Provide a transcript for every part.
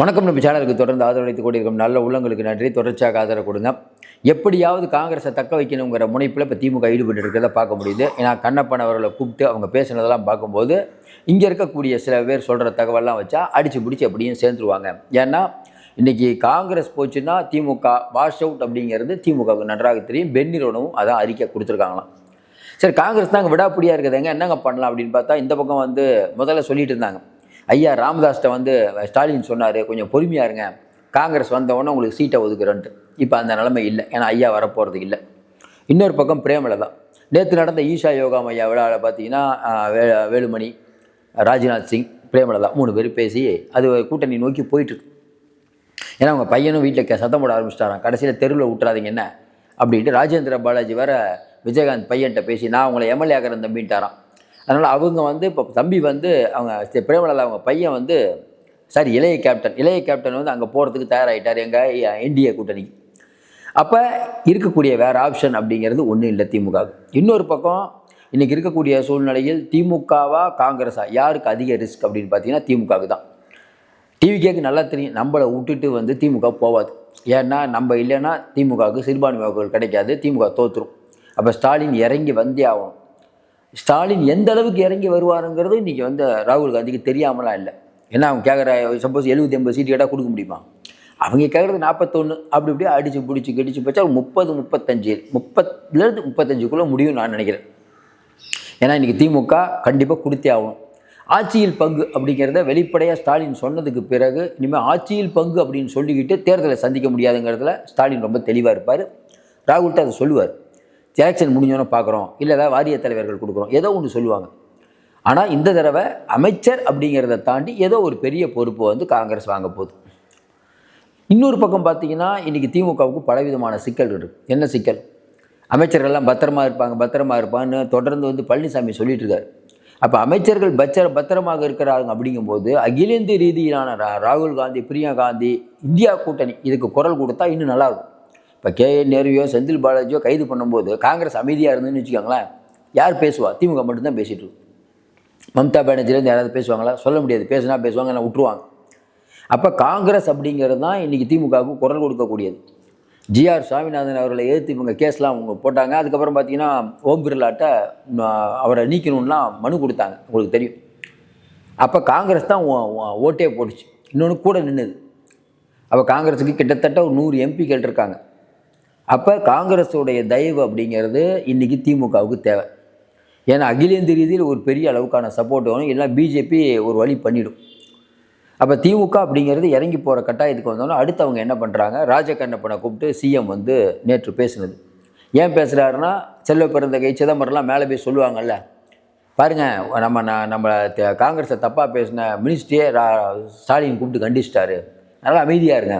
வணக்கம். நம்ம சேனலுக்கு தொடர்ந்து ஆதரவளித்துக் கொண்டிருக்கும் நல்ல உள்ளங்களுக்கு நன்றி. தொடர்ச்சியாக ஆதரவு கொடுங்க. எப்படியாவது காங்கிரஸை தக்க வைக்கணுங்கிற முனைப்பில் இப்போ திமுக ஈடுபட்டு இருக்கிறத பார்க்க முடியுது. ஏன்னா கண்ணப்பன் அவர்களை கூப்பிட்டு அவங்க பேசுனதெல்லாம் பார்க்கும்போது இங்கே இருக்கக்கூடிய சில பேர் சொல்கிற தகவலாம் வச்சா அடித்து பிடிச்சி அப்படியும் சேர்ந்துருவாங்க. ஏன்னா இன்றைக்கி காங்கிரஸ் போச்சுன்னா திமுக வாஷ் அவுட் அப்படிங்கிறது திமுகவுக்கு நன்றாக தெரியும். பென்னிரோனவும் அதான் அறிக்கை கொடுத்துருக்காங்களாம். சரி காங்கிரஸ் தாங்க விடாப்பிடியாக இருக்குதுங்க என்னங்க பண்ணலாம் அப்படின்னு பார்த்தா இந்த பக்கம் வந்து முதல்ல சொல்லிட்டு இருந்தாங்க. ஐயா ராமதாஸ்கிட்ட வந்து ஸ்டாலின் சொன்னார் கொஞ்சம் பொறுமையாக இருங்க. காங்கிரஸ் வந்தவொடனே உங்களுக்கு சீட்டை ஒதுக்குறேன்ட்டு. இப்போ அந்த நிலைமை இல்லை. ஏன்னா ஐயா வரப்போகிறது இல்லை. இன்னொரு பக்கம் பிரேமலதா நேற்று நடந்த ஈஷா யோகா மையா விழாவில் பார்த்தீங்கன்னா வே வேலுமணி ராஜ்நாத் சிங் பிரேமலதா மூணு பேர் பேசி அது கூட்டணி நோக்கி போயிட்டுருக்கு. ஏன்னா அவங்க பையனும் வீட்டில் சத்தம் போட ஆரம்பிச்சிட்டாராம். கடைசியில் தெருவில் விட்டுறாதீங்க என்ன? அப்படின்ட்டு ராஜேந்திர பாலாஜி வேற விஜயகாந்த் பையன்கிட்ட பேசி நான் உங்களை எம்எல்ஏ ஆகிற தம்பின்ட்டாராம். அதனால் அவங்க வந்து இப்போ தம்பி வந்து அவங்க சி- அவங்க பையன் வந்து சாரி இளைய கேப்டன் இளைய கேப்டன் வந்து அங்கே போகிறதுக்கு தயாராகிட்டார் எங்கள் என்டிஏ கூட்டணிக்கு. அப்போ இருக்கக்கூடிய வேறு ஆப்ஷன் அப்படிங்கிறது ஒன்றும் இல்லை திமுக இன்னொரு பக்கம் இன்றைக்கி இருக்கக்கூடிய சூழ்நிலையில் திமுகவா காங்கிரஸா? யாருக்கு அதிக ரிஸ்க் அப்படின்னு பார்த்தீங்கன்னா திமுகவுக்கு தான். டிவிகேக்கு நல்லா தெரியும். நம்மளை விட்டுட்டு வந்து திமுக போகாது ஏன்னா நம்ம இல்லைன்னா திமுகவுக்கு சிறுபான்மை வாக்குகள் கிடைக்காது. திமுக தோற்றுரும் அப்போ ஸ்டாலின் இறங்கி வந்தே ஆகணும். ஸ்டாலின் எந்த அளவுக்கு இறங்கி வருவாருங்கிறது இன்றைக்கி வந்து ராகுல் காந்திக்கு தெரியாமலாம் இல்லை. ஏன்னா அவங்க கேட்குற சப்போஸ் எழுபத்தி எண்பது சீட்டு கேட்டால் கொடுக்க முடியுமா? அவங்க கேட்குறது நாற்பத்தொன்று அப்படி இப்படியே அடித்து பிடிச்சி கிடிச்சு போச்சா முப்பது முப்பத்தஞ்சு. முப்பத்துலேருந்து முப்பத்தஞ்சுக்குள்ளே முடியும் நான் நினைக்கிறேன். ஏன்னா இன்றைக்கி திமுக கண்டிப்பாக கொடுத்தே ஆகணும். ஆட்சியில் பங்கு அப்படிங்கிறத வெளிப்படையாக ஸ்டாலின் சொன்னதுக்கு பிறகு இனிமேல் ஆட்சியில் பங்கு அப்படின்னு சொல்லிக்கிட்டு தேர்தலை சந்திக்க முடியாதுங்கிறதுல ஸ்டாலின் ரொம்ப தெளிவாக இருப்பார். ராகுல்கிட்ட அதை சொல்லுவார். எலெக்ஷன் முடிஞ்சோன்னு பார்க்குறோம் இல்லை ஏதாவது வாரிய தலைவர்கள் கொடுக்குறோம் ஏதோ ஒன்று சொல்லுவாங்க. ஆனால் இந்த தடவை அமைச்சர் அப்படிங்கிறத தாண்டி ஏதோ ஒரு பெரிய பொறுப்பு வந்து காங்கிரஸ் வாங்க போகுது. இன்னொரு பக்கம் பார்த்தீங்கன்னா இன்றைக்கி திமுகவுக்கு பலவிதமான சிக்கல் இருக்குது என்ன சிக்கல்? அமைச்சர்கள்லாம் பத்திரமா இருப்பாங்க பத்திரமா இருப்பான்னு தொடர்ந்து வந்து பழனிசாமி சொல்லிட்டு இருக்காரு. அப்போ அமைச்சர்கள் பச்சர பத்திரமாக இருக்கிறாங்க அப்படிங்கும்போது அகில இந்திய ரீதியிலான ரா- ராகுல் காந்தி பிரியா காந்தி இந்தியா கூட்டணி இதுக்கு குரல் கொடுத்தா இன்னும் நல்லாயிருக்கும் இப்போ கே என் நேருவையோ செந்தில் பாலாஜியோ கைது பண்ணும்போது காங்கிரஸ் அமைதியாக இருந்ததுன்னு வச்சுக்கோங்களேன் யார் பேசுவா? திமுக மட்டும்தான் பேசிகிட்டு இருக்கு. மம்தா பானர்ஜிலேருந்து யாராவது பேசுவாங்களா? சொல்ல முடியாது. பேசுனா பேசுவாங்க நான் விட்டுருவாங்க. அப்போ காங்கிரஸ் அப்படிங்கிறது தான் இன்றைக்கி திமுகவுக்கு குரல் கொடுக்கக்கூடியது. ஜிஆர் சுவாமிநாதன் அவர்களை எதிர்த்து இவங்க கேஸ்லாம் அவங்க போட்டாங்க. அதுக்கப்புறம் பார்த்தீங்கன்னா ஓம் பிர்லாட்ட அவரை நீக்கணும்னா மனு கொடுத்தாங்க. உங்களுக்கு தெரியும். அப்போ காங்கிரஸ் தான் ஓட்டே போட்டுச்சு. இன்னொன்று கூட நின்றுது அப்போ காங்கிரஸுக்கு கிட்டத்தட்ட ஒரு நூறு எம்பிக்கள் இருக்காங்க அப்போ காங்கிரஸுடைய தயவு அப்படிங்கிறது இன்றைக்கி திமுகவுக்கு தேவை. ஏன்னா அகிலேந்திர ரீதியில் ஒரு பெரிய அளவுக்கான சப்போர்ட் வேணும் இல்லை பிஜேபி ஒரு வழி பண்ணிடும். அப்போ திமுக அப்படிங்கிறது இறங்கி போகிற கட்டாயத்துக்கு வந்தோன்னா அடுத்து அவங்க என்ன பண்ணுறாங்க ராஜகண்ணப்பனை கூப்பிட்டு சிஎம் வந்து நேற்று பேசுனது. ஏன் பேசுகிறாருன்னா செல்வ பிறந்தகை சிதம்பரம்லாம் மேலே போய் சொல்லுவாங்கல்ல. பாருங்க நம்ம நான் நம்ம காங்கிரஸை தப்பாக பேசின மினிஸ்ட்ரியே ரா ஸ்டாலின் கூப்பிட்டு கண்டிச்சிட்டாரு. நல்லா அமைதியாக இருங்க.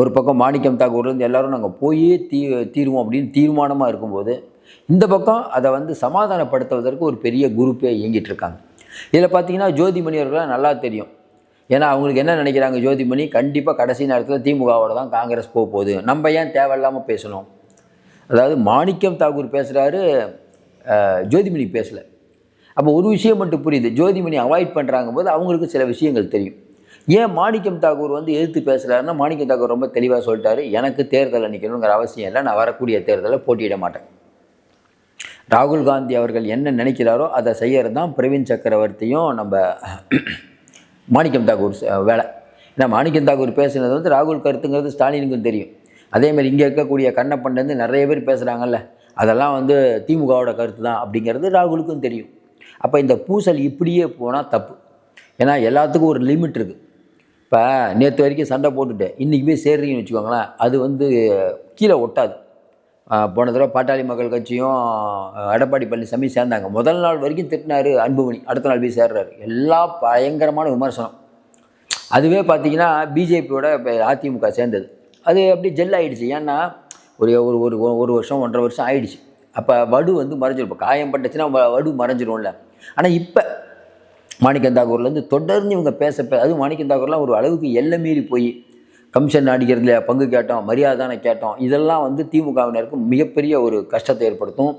ஒரு பக்கம் மாணிக்கம் தாக்கூர்லேருந்து எல்லோரும் நாங்கள் போயே தீ தீருவோம் அப்படின்னு தீர்மானமாக இருக்கும்போது இந்த பக்கம் அதை வந்து சமாதானப்படுத்துவதற்கு ஒரு பெரிய குரூப்பே இயங்கிட்டு இருக்காங்க. இதில் பார்த்தீங்கன்னா ஜோதிமணி அவர்களாம் நல்லா தெரியும். ஏன்னா அவங்களுக்கு என்ன நினைக்கிறாங்க ஜோதிமணி? கண்டிப்பாக கடைசி நேரத்தில் திமுகவோட தான் காங்கிரஸ் போக போகுது. நம்ம ஏன் தேவையில்லாமல் பேசணும்? அதாவது மாணிக்கம் தாக்கூர் பேசுகிறாரு ஜோதிமணி பேசலை. அப்போ ஒரு விஷயம் மட்டும் புரியுது. ஜோதிமணி அவாய்ட் பண்ணுறாங்க போது அவங்களுக்கு சில விஷயங்கள் தெரியும். ஏன் மாணிக்கம் தாக்கூர் வந்து எதிர்த்து பேசுகிறாருன்னா மாணிக்கம் தாக்கூர் ரொம்ப தெளிவாக சொல்லிட்டாரு எனக்கு தேர்தலில் நிற்கணுங்கிற அவசியம் இல்லை நான் வரக்கூடிய தேர்தலில் போட்டியிட மாட்டேன். ராகுல் காந்தி அவர்கள் என்ன நினைக்கிறாரோ அதை செய்யறது தான் பிரவீன் சக்கரவர்த்தியும் நம்ம மாணிக்கம் தாக்கூர் ச- வேலை. ஏன்னா மாணிக்கம் தாக்கூர் பேசுனது வந்து ராகுல் கருத்துங்கிறது ஸ்டாலினுக்கும் தெரியும். அதேமாதிரி இங்கே இருக்கக்கூடிய கண்ணப்பண்டேருந்து நிறைய பேர் பேசுகிறாங்கல்ல அதெல்லாம் வந்து திமுகவோட கருத்து தான் அப்படிங்கிறது ராகுலுக்கும் தெரியும். அப்போ இந்த பூசல் இப்படியே போனால் தப்பு. ஏன்னா எல்லாத்துக்கும் ஒரு லிமிட் இருக்குது இப்போ நேற்று வரைக்கும் சண்டை போட்டுட்டேன். இன்றைக்கி போய் சேர்றீங்கன்னு வச்சுக்கோங்களேன். அது வந்து கீழே ஒட்டாது. போன தடவை பாட்டாளி மக்கள் கட்சியும் எடப்பாடி பழனிசாமி சேர்ந்தாங்க. முதல் நாள் வரைக்கும் திட்டினார் அன்புமணி. அடுத்த நாள் போய் சேர்றாரு. எல்லா பயங்கரமான விமர்சனம். அதுவே பார்த்தீங்கன்னா பிஜேபியோட இப்போ அதிமுக சேர்ந்தது. அது அப்படி ஜெல் ஆகிடுச்சு ஏன்னா ஒரு ஒரு ஒரு ஒரு வருஷம் ஒன்றரை வருஷம் ஆயிடுச்சு. அப்போ வடு வந்து மறைஞ்சிரும். இப்போ காயம் பட்டுச்சுன்னா வடு மறைஞ்சிரும்ல. ஆனால் இப்போ மாணிக்கந்தாகூர்லேருந்து தொடர்ந்து இவங்க பேச பே- அதுவும் மாணிக்கந்தாகூர்லாம் ஒரு அளவுக்கு எல்லை மீறி போய் கமிஷன் அடிக்கிறதுல பங்கு கேட்டோம் மரியாதான கேட்டோம். இதெல்லாம் வந்து திமுகவினருக்கு மிகப்பெரிய ஒரு கஷ்டத்தை ஏற்படுத்தும்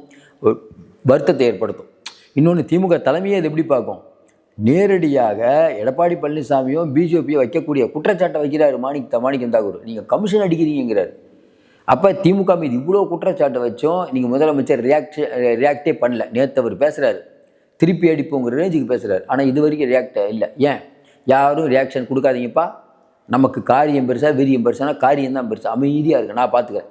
வருத்தத்தை ஏற்படுத்தும். இன்னொன்று திமுக தலைமையை இது எப்படி பார்க்கும்? நேரடியாக எடப்பாடி பழனிசாமியும் பிஜேபியும் வைக்கக்கூடிய குற்றச்சாட்டை வைக்கிறாரு மாணிக் மாணிக்கம் தாகூர் நீங்கள் கமிஷன் அடிக்கிறீங்கிறார். அப்போ திமுக மீது இவ்வளோ குற்றச்சாட்டை வச்சோம் நீங்கள் முதலமைச்சர் ரியாக்ட் ரியாக்டே பண்ணல. நேற்று அவர் பேசுகிறாரு திருப்பி அடிப்போங்கிற ரேஞ்சுக்கு பேசுகிறார் ஆனால் இது வரைக்கும் ரியாக்ட் இல்லை. ஏன்? யாரும் ரியாக்ஷன் கொடுக்காதீங்கப்பா. நமக்கு காரியம் பெருசாக வீரியம் பெருசானா காரியம் தான் பெருசாக அமைதியாக இருக்கு நான் பார்த்துக்கிறேன்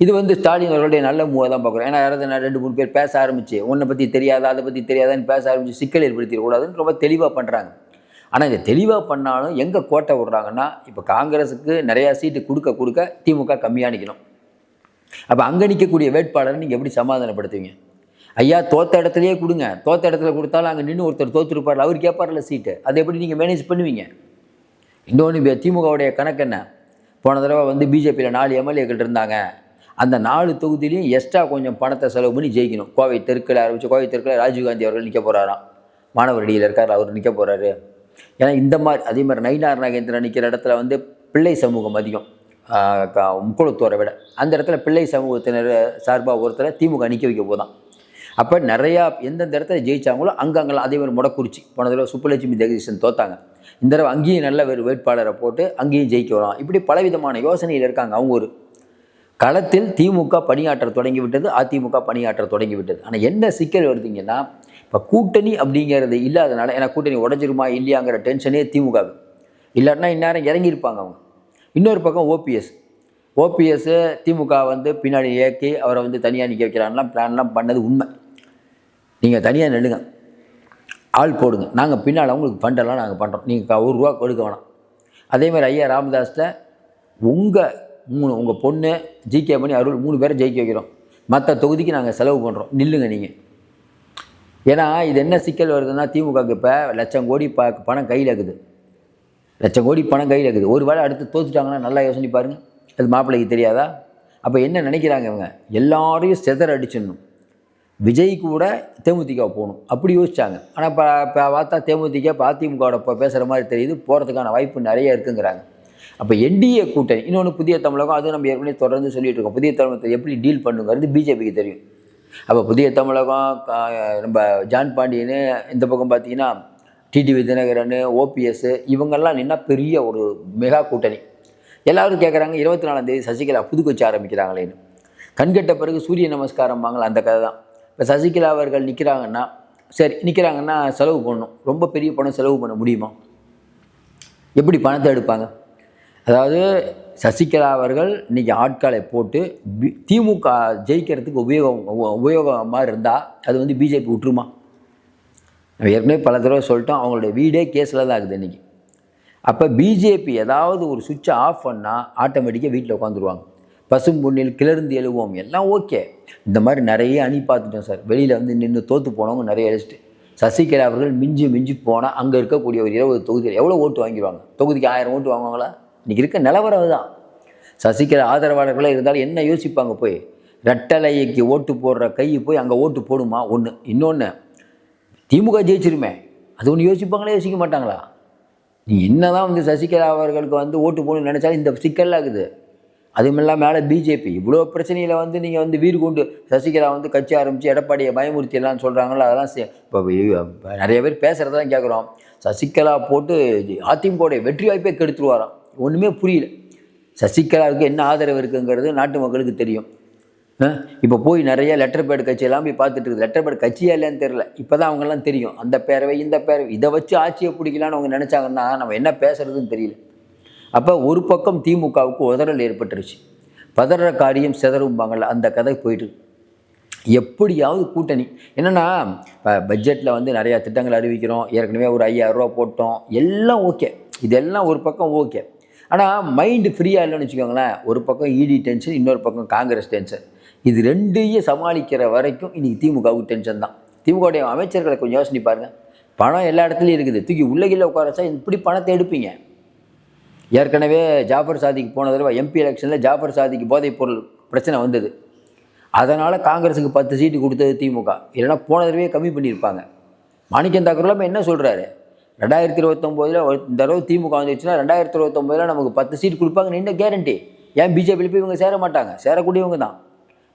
இது வந்து ஸ்டாலின் அவர்களுடைய நல்ல மூவை தான் பார்க்குறோம் ஏன்னா யாராவது நான் ரெண்டு மூணு பேர் பேச ஆரம்பிச்சு உன்னை பற்றி தெரியாதா அதை பற்றி தெரியாதான்னு பேச ஆரம்பிச்சு சிக்கல் ஏற்படுத்திடக்கூடாதுன்னு ரொம்ப தெளிவாக பண்ணுறாங்க ஆனால் இதை தெளிவாக பண்ணாலும் எங்கே கோட்டை விடுறாங்கன்னா இப்போ காங்கிரஸுக்கு நிறையா சீட்டு கொடுக்க கொடுக்க திமுக கம்மியாக நிற்கணும் அப்போ அங்கே நிற்கக்கூடிய வேட்பாளரை நீங்கள் எப்படி சமாதானப்படுத்துவீங்க? ஐயா தோத்த இடத்துலையே கொடுங்க. தோத்த இடத்துல கொடுத்தாலும் அங்கே நின்று ஒருத்தர் தோத்துருப்பார் அவர் கேட்பார்ல சீட்டு அதை எப்படி நீங்கள் மேனேஜ் பண்ணுவீங்க? இன்னொன்று திமுகவுடைய கணக்கு என்ன? போன தடவை வந்து பிஜேபியில் நாலு எம்எல்ஏக்கள் இருந்தாங்க. அந்த நாலு தொகுதியிலையும் எக்ஸ்ட்ரா கொஞ்சம் பணத்தை செலவு பண்ணி ஜெயிக்கணும். கோவை தெற்கில் ஆரம்பித்து கோவை தெற்கில் ராஜீவ்காந்தி அவர்கள் நிற்க போகிறாராம் மாணவரடியில் இருக்கார் அவர் நிற்க போகிறாரு ஏன்னா இந்த மாதிரி அதே மாதிரி நயினார் நாகேந்திரன் நிற்கிற இடத்துல வந்து பிள்ளை சமூகம் அதிகம். ஆஹ் முக்குளத்தோரை விட. அந்த இடத்துல பிள்ளை சமூகத்தினர் சார்பாக ஒருத்தரை திமுக நிற்க வைக்க போதான். அப்போ நிறையா எந்தெந்த இடத்துல ஜெயிச்சாங்களோ அங்கங்கெல்லாம் அதே மாதிரி முடக்குறிச்சி. போன தடவை சுப்புலட்சுமி ஜெகதீசன் தோத்தாங்க. இந்த தடவை அங்கேயும் நல்ல ஒரு வேட்பாளரை போட்டு அங்கேயும் ஜெயிக்க வரலாம் இப்படி பலவிதமான யோசனையில் இருக்காங்க அவங்க ஒரு களத்தில் திமுக பணியாற்ற தொடங்கி விட்டது அதிமுக பணியாற்ற தொடங்கி விட்டது. ஆனால் என்ன சிக்கல் வருதுங்கன்னா இப்போ கூட்டணி அப்படிங்கிறது இல்லாதனால ஏன்னா கூட்டணி உடஞ்சிருமா இல்லையாங்கிற டென்ஷனே திமுக இல்லாட்டினா இந்நேரம் இறங்கியிருப்பாங்க அவங்க. இன்னொரு பக்கம் ஓபிஎஸ். ஓபிஎஸ் திமுக வந்து பின்னாடி ஏற்றி அவரை வந்து தனியாக நிற்க வைக்கிறான்லாம் பிளான்லாம் பண்ணது உண்மை. நீங்கள் தனியாக நெல்லுங்க. ஆள் போடுங்க. நாங்கள் பின்னால் உங்களுக்கு ஃபண்டெல்லாம் நாங்கள் பண்ணுறோம் நீங்கள் ஒரு ரூபா கொடுக்க வேணாம். அதே மாதிரி ஐயா ராமதாஸில் உங்கள் மூணு உங்கள் பொண்ணு ஜிகே பண்ணி அருள் மூணு பேரை ஜெயிக்க வைக்கிறோம். மற்ற தொகுதிக்கு நாங்கள் செலவு பண்ணுறோம் நில்லுங்க நீங்கள் ஏன்னா இது என்ன சிக்கல் வருதுன்னா திமுகவுக்கு இப்போ லட்சம் கோடி ப பணம் கையில் இருக்குது லட்சம் கோடி பணம் கையில் இருக்குது ஒரு வேளை அடுத்து தோத்துட்டாங்கன்னா நல்லா யோசனை பாருங்கள் அது மாப்பிள்ளைக்கு தெரியாதா? அப்போ என்ன நினைக்கிறாங்க இவங்க? எல்லாரையும் செதற அடிச்சிடணும் விஜய் கூட தேமுதிக போகணும். அப்படி யோசிச்சாங்க. ஆனால் இப்போ இப்போ பார்த்தா தேமுதிக இப்போ அதிமுகவோட இப்போ பேசுகிற மாதிரி தெரியுது. போகிறதுக்கான வாய்ப்பு நிறைய இருக்குங்கிறாங்க. அப்போ என்டிஏ கூட்டணி இன்னொன்று புதிய தமிழகம் அது நம்ம ஏற்கனவே தொடர்ந்து சொல்லிட்டு இருக்கோம். புதிய தமிழகத்தை எப்படி டீல் பண்ணுங்கிறது பிஜேபிக்கு தெரியும். அப்போ புதிய தமிழகம் நம்ம ஜான் பாண்டியனு இந்த பக்கம் பார்த்தீங்கன்னா டிடிவி தினகரன் ஓபிஎஸ் இவங்கெல்லாம் நின்னா பெரிய ஒரு மெகா கூட்டணி. எல்லாரும் கேட்குறாங்க இருபத்தி நாலாம் தேதி சசிகலா புதுக்கட்சி ஆரம்பிக்கிறாங்களேன்னு. கண்கட்ட பிறகு சூரிய நமஸ்காரம் வாங்கல அந்த கதை தான் இப்போ சசிகலா அவர்கள் நிற்கிறாங்கன்னா சரி நிற்கிறாங்கன்னா செலவு பண்ணணும். ரொம்ப பெரிய பணம் செலவு பண்ண முடியுமா? எப்படி பணத்தை எடுப்பாங்க? அதாவது சசிகலா அவர்கள் இன்றைக்கி ஆட்களை போட்டு பி- திமுக ஜெயிக்கிறதுக்கு உபயோகம் உபயோகமாக இருந்தால் அது வந்து பிஜேபி விட்டுருமா? நம்ம ஏற்கனவே பல தடவை சொல்லிட்டோம் அவங்களுடைய வீடே கேஸில் தான் ஆகுது இன்றைக்கி அப்போ பிஜேபி ஏதாவது ஒரு சுவிட்சை ஆஃப் பண்ணால் ஆட்டோமேட்டிக்காக வீட்டில் உட்காந்துருவாங்க. பசும் பொண்ணில் கிளர்ந்து எழுவோம். எல்லாம் ஓகே. இந்த மாதிரி நிறைய அணி பார்த்துட்டோம் சார். வெளியில் வந்து நின்று தோற்று போனவங்க நிறைய அழிச்சிட்டு சசிகலா அவர்கள் மிஞ்சி மிஞ்சி போனால் அங்கே இருக்கக்கூடிய ஒரு இருபது தொகுதியில் எவ்வளோ ஓட்டு வாங்கிடுவாங்க? தொகுதிக்கு ஆயிரம் ஓட்டு வாங்குவாங்களா? இன்றைக்கி இருக்க நிலவரம் தான். சசிகலா ஆதரவாளர்களாக இருந்தாலும் என்ன யோசிப்பாங்க போய்? ரெட்டலைக்கு ஓட்டு போடுற கை போய் அங்கே ஓட்டு போடுமா? ஒன்று இன்னொன்று திமுக ஜெயிச்சிருமே. அது ஒன்று யோசிப்பாங்களே யோசிக்க மாட்டாங்களா? நீ என்ன தான் வந்து சசிகலா அவர்களுக்கு வந்து ஓட்டு போகணும்னு நினச்சாலும் இந்த சிக்கல்லாம் இருக்குது அதுமெல்லாம் மேலே பிஜேபி இவ்வளோ பிரச்சனையில் வந்து நீங்கள் வந்து வீடு கொண்டு சசிகலா வந்து கட்சி ஆரம்பித்து எடப்பாடியை பயமுறுத்தி எல்லாம் சொல்கிறாங்களோ அதெல்லாம் இப்போ நிறைய பேர் பேசுகிறதெல்லாம் கேட்குறோம் சசிகலா போட்டு அதிமுகவுடைய வெற்றி வாய்ப்பே கெடுத்துருவாராம். ஒன்றுமே புரியல. சசிகலாவுக்கு என்ன ஆதரவு இருக்குங்கிறது நாட்டு மக்களுக்கு தெரியும். இப்போ போய் நிறைய லெட்டர் பேட் கட்சியெல்லாம் போய் பார்த்துட்டு இருக்குது. லெட்டர் பேட் கட்சியா இல்லைன்னு தெரில இப்போ தான் அவங்கெல்லாம் தெரியும். அந்த பேரவை இந்த பேரவை. இதை வச்சு ஆட்சியை பிடிக்கலான்னு அவங்க நினச்சாங்கன்னா நம்ம என்ன பேசுறதுன்னு தெரியல. அப்போ ஒரு பக்கம் திமுகவுக்கு உதறல் ஏற்பட்டுருச்சு. பதற காரியம் சிதறும்பாங்கள்ல அந்த கதை போயிட்டு எப்படியாவது கூட்டணி. என்னென்னா பட்ஜெட்டில் வந்து நிறையா திட்டங்கள் அறிவிக்கிறோம். ஏற்கனவே ஒரு ஐயாயிரரூவா போட்டோம். எல்லாம் ஓகே. இதெல்லாம் ஒரு பக்கம் ஓகே. ஆனால் மைண்டு ஃப்ரீயாக இல்லைன்னு வச்சுக்கோங்களேன். ஒரு பக்கம் இடி டென்ஷன் இன்னொரு பக்கம் காங்கிரஸ் டென்ஷன் இது ரெண்டையும் சமாளிக்கிற வரைக்கும் இன்றைக்கி திமுகவுக்கு டென்ஷன் தான். திமுகவுடைய அமைச்சர்களை கொஞ்சம் யோசனை பாருங்கள் பணம் எல்லா இடத்துலையும் இருக்குது. தூக்கி உள்ளகில உட்கார வச்சா இப்படி பணத்தை எடுப்பீங்க. ஏற்கனவே ஜாஃபர் சாதிக்கு போன தடவை எம்பி எலெக்ஷனில் ஜாஃபர் சாதிக்கு போதைப் பொருள் பிரச்சனை வந்தது. அதனால் காங்கிரஸுக்கு பத்து சீட்டு கொடுத்தது திமுக. இல்லைன்னா போன தடவையே கம்மி பண்ணியிருப்பாங்க. மாணிக்கம் தாக்கர்லாம் என்ன சொல்கிறாரு ரெண்டாயிரத்தி இருபத்தொம்போதில் இந்த தடவை திமுக வந்துச்சுன்னா ரெண்டாயிரத்தி இருபத்தொம்போதில் நமக்கு பத்து சீட் கொடுப்பாங்கன்னு என்ன கேரண்டி ஏன் பிஜேபியில் போய் இவங்க சேர மாட்டாங்க? சேரக்கூடியவங்க தான்.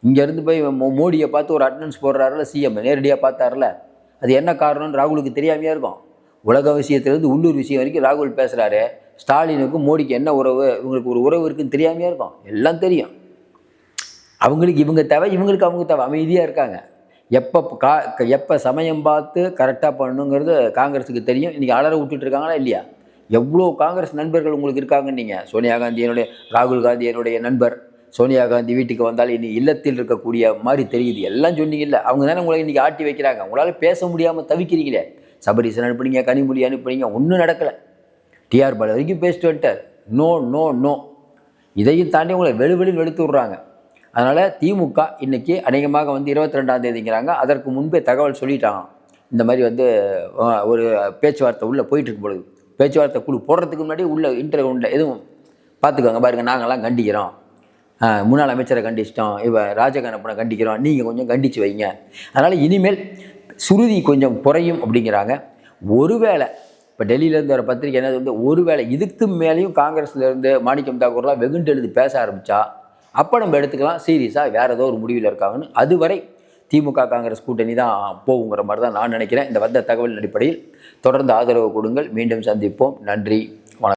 இங்கேருந்து போய் மோ- மோடியை பார்த்து ஒரு அட்டண்டன்ஸ் போடுறாருல சிஎம் நேரடியாக பார்த்தாருல. அது என்ன காரணம்னு ராகுலுக்கு தெரியாமையாக இருக்கும். உலக விஷயத்துலேருந்து உள்ளூர் விஷயம் வரைக்கும் ராகுல் பேசுகிறாரு ஸ்டாலினுக்கும் மோடிக்கு என்ன உறவு? இவங்களுக்கு ஒரு உறவு இருக்குன்னு தெரியாமையே இருக்கும். எல்லாம் தெரியும். அவங்களுக்கு இவங்க தேவை இவங்களுக்கு அவங்க தேவை. அமைதியாக இருக்காங்க. எப்போ கா எப்போ சமயம் பார்த்து கரெக்டாக பண்ணணுங்கிறது காங்கிரஸுக்கு தெரியும். இன்றைக்கி அலற விட்டுட்டு இருக்காங்களா இல்லையா? எவ்வளோ காங்கிரஸ் நண்பர்கள் உங்களுக்கு இருக்காங்க நீங்கள் சோனியா காந்தி என்னுடைய ராகுல் காந்தி என்னுடைய நண்பர். சோனியா காந்தி வீட்டுக்கு வந்தால் இனி இல்லத்தில் இருக்கக்கூடிய மாதிரி தெரியுது. எல்லாம் சொன்னீங்கல்ல. அவங்க தானே உங்களை இன்றைக்கி ஆட்டி வைக்கிறாங்க. உங்களால் பேச முடியாமல் தவிக்கிறீங்களே. சபரிசன் அனுப்புனீங்க கனிமொழி அனுப்புனீங்க. ஒன்றும் நடக்கலை. டிஆர் பாலு வரைக்கும் பேசிட்டு வந்துட்டார். நோ நோ நோ இதையும் தாண்டி உங்களை வெளுவெளியில் வெளுத்து விட்றாங்க. அதனால் திமுக இன்றைக்கி அநேகமாக வந்து இருபத்தி ரெண்டாம் தேதிங்கிறாங்க. அதற்கு முன்பே தகவல் சொல்லிட்டாங்க. இந்த மாதிரி வந்து ஒரு பேச்சுவார்த்தை உள்ளே போயிட்டு இருக்கும் பொழுது பேச்சுவார்த்தை குழு போடுறதுக்கு முன்னாடி உள்ள இன்டர்வியூ உள்ள எதுவும் பார்த்துக்கோங்க பாருங்க நாங்களாம் கண்டிக்கிறோம். முன்னாள் அமைச்சரை கண்டிச்சிட்டோம். இவ ராஜகணப்பனை கண்டிக்கிறோம். நீங்கள் கொஞ்சம் கண்டித்து வைங்க. அதனால் இனிமேல் சுருதி கொஞ்சம் குறையும் அப்படிங்கிறாங்க. ஒருவேளை இப்போ டெல்லியிலேருந்து வர பத்திரிக்கை என்னது வந்து ஒருவேளை இதுக்கு மேலேயும் காங்கிரஸ்லேருந்து மாணிக்கம் தாக்கூர்லாம் வெகுண்டு எழுதி பேச ஆரம்பித்தா அப்போ நம்ம எடுத்துக்கலாம். சீரியஸாக வேறு ஏதோ ஒரு முடிவில் இருக்காங்கன்னு. அதுவரை திமுக காங்கிரஸ் கூட்டணி தான் போகுங்கிற மாதிரி தான் நான் நினைக்கிறேன். இந்த வந்த தகவலின் அடிப்படையில் தொடர்ந்து ஆதரவு கொடுங்கள். மீண்டும் சந்திப்போம். நன்றி.